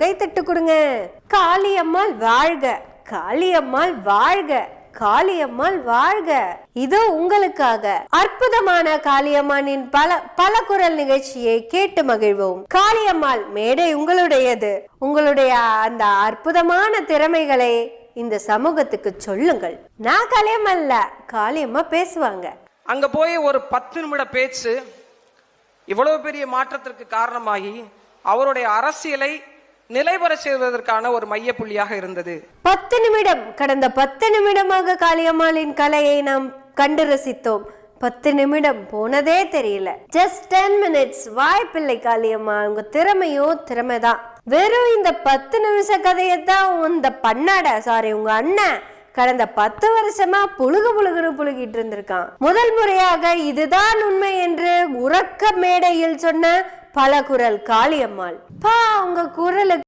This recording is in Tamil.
கைத்தட்டு கொடுங்க. காளியம்மாள் வாழ்க. காளியம்மாள் வாழ்க. காளியம்மாள் வாழ்க. இதோ உங்களுக்காக அற்புதமான காளியம்மானின் பல பல குரல் நிகழ்ச்சியை கேட்டு மகிழ்வோம். காளியம்மாள் மேடை உங்களுடையது. உங்களுடைய அந்த அற்புதமான திறமைகளை இந்த சமூகத்துக்கு சொல்லுங்கள். நான் காளியம்மல்ல காளியம்மா பேசுவாங்க. அங்க போய் ஒரு பத்து நிமிட பேச்சு இவ்வளவு பெரிய மாற்றத்திற்கு காரணமாகி அவருடைய அரசியலை நிலைபெற செய்வதற்கான ஒரு மையப்புள்ளியாக இருந்தது. பத்து நிமிடம் கடந்த பத்து நிமிடமாக காளியம்மாளின் கலையை நாம் கண்டு ரசித்தோம். பத்து நிமிடம் போனதே தெரியல. ஜஸ்ட் டென் மினிட்ஸ் வாய்ப்பில்லை காளியம்மா உங்க திறமையோ திறமைதான். வெறும் இந்த பத்து நிமிஷ கதையை தான் இந்த பண்ணாட சாரி உங்க அண்ணன் கடந்த பத்து வருஷமா புழுகு புழுகுன்னு புழுகிட்டு இருந்திருக்கான். முதல் முறையாக இதுதான் உண்மை என்று உறக்க மேடையில் சொன்ன பல குரல் காளியம்மாள். பா உங்க குரலுக்கு